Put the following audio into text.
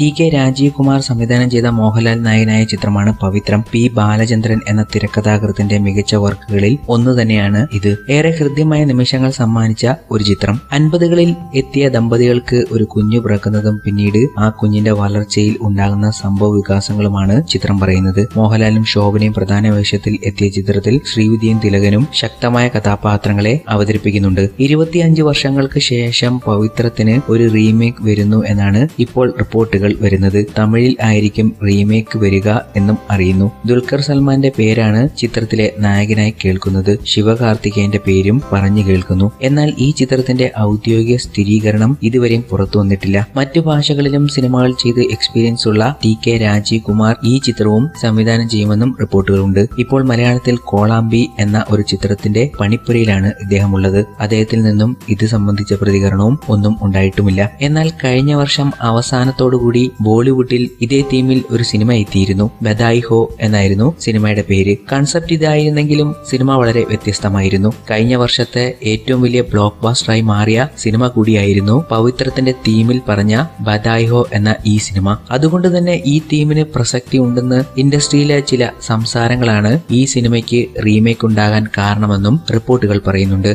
T K Rajeev Kumar സംവിധാനം ചെയ്ത മോഹൻലാൽ നായനായ ചിത്രമാണ് പവിത്രം. പി ബാലചന്ദ്രൻ എന്ന തിരക്കഥാകൃത്തിന്റെ മികച്ച വർക്കുകളിൽ ഒന്ന് തന്നെയാണ് ഇത്. ഏറെ ഹൃദ്യമായ നിമിഷങ്ങൾ സമ്മാനിച്ച ഒരു ചിത്രം. അൻപതുകളിൽ എത്തിയ ദമ്പതികൾക്ക് ഒരു കുഞ്ഞു പിറക്കുന്നതും പിന്നീട് ആ കുഞ്ഞിന്റെ വളർച്ചയിൽ ഉണ്ടാകുന്ന സംഭവ വികാസങ്ങളുമാണ് ചിത്രം പറയുന്നത്. മോഹൻലാലും ശോഭനയും പ്രധാന വേഷത്തിൽ എത്തിയ ചിത്രത്തിൽ ശ്രീവിദ്യയും തിലകനും ശക്തമായ കഥാപാത്രങ്ങളെ അവതരിപ്പിക്കുന്നുണ്ട്. ഇരുപത്തിയഞ്ച് വർഷങ്ങൾക്ക് ശേഷം പവിത്രത്തിന് ഒരു റീമേക്ക് വരുന്നു എന്നാണ് ഇപ്പോൾ റിപ്പോർട്ടുകൾ. വരുന്നത് തമിഴിൽ ആയിരിക്കും റീമേക്ക് വരിക എന്നും അറിയുന്നു. ദുൽഖർ സൽമാന്റെ പേരാണ് ചിത്രത്തിലെ നായകനായി കേൾക്കുന്നത്. ശിവകാർത്തികേയന്റെ പേരും പറഞ്ഞു കേൾക്കുന്നു. എന്നാൽ ഈ ചിത്രത്തിന്റെ ഔദ്യോഗിക സ്ഥിരീകരണം ഇതുവരെയും പുറത്തു വന്നിട്ടില്ല. മറ്റു ഭാഷകളിലും സിനിമകൾ ചെയ്ത് എക്സ്പീരിയൻസ് ഉള്ള ടി കെ രാജീവ് കുമാർ ഈ ചിത്രവും സംവിധാനം ചെയ്യുമെന്നും റിപ്പോർട്ടുകളുണ്ട്. ഇപ്പോൾ മലയാളത്തിൽ കോളാമ്പി എന്ന ഒരു ചിത്രത്തിന്റെ പണിപ്പുരയിലാണ് ഇദ്ദേഹം ഉള്ളത് അദ്ദേഹത്തിൽ നിന്നും ഇത് സംബന്ധിച്ച പ്രതികരണവും ഒന്നും ഉണ്ടായിട്ടുമില്ല. എന്നാൽ കഴിഞ്ഞ വർഷം അവസാനത്തോടുകൂടി ബോളിവുഡിൽ ഇതേ തീമിൽ ഒരു സിനിമ എത്തിയിരുന്നു. ബദായി ഹോ എന്നായിരുന്നു സിനിമയുടെ പേര്. കൺസെപ്റ്റ് ഇതായിരുന്നെങ്കിലും സിനിമ വളരെ വ്യത്യസ്തമായിരുന്നു. കഴിഞ്ഞ വർഷത്തെ ഏറ്റവും വലിയ ബ്ലോക്ക് ബാസ്റ്ററായി മാറിയ സിനിമ കൂടിയായിരുന്നു പവിത്രത്തിന്റെ തീമിൽ പറഞ്ഞ ബദായി ഹോ എന്ന ഈ സിനിമ. അതുകൊണ്ട് തന്നെ ഈ തീമിന് പ്രസക്തി ഉണ്ടെന്ന് ഇൻഡസ്ട്രിയിലെ ചില സംസാരങ്ങളാണ് ഈ സിനിമയ്ക്ക് റീമേക്ക് ഉണ്ടാകാൻ കാരണമെന്നും റിപ്പോർട്ടുകൾ പറയുന്നുണ്ട്.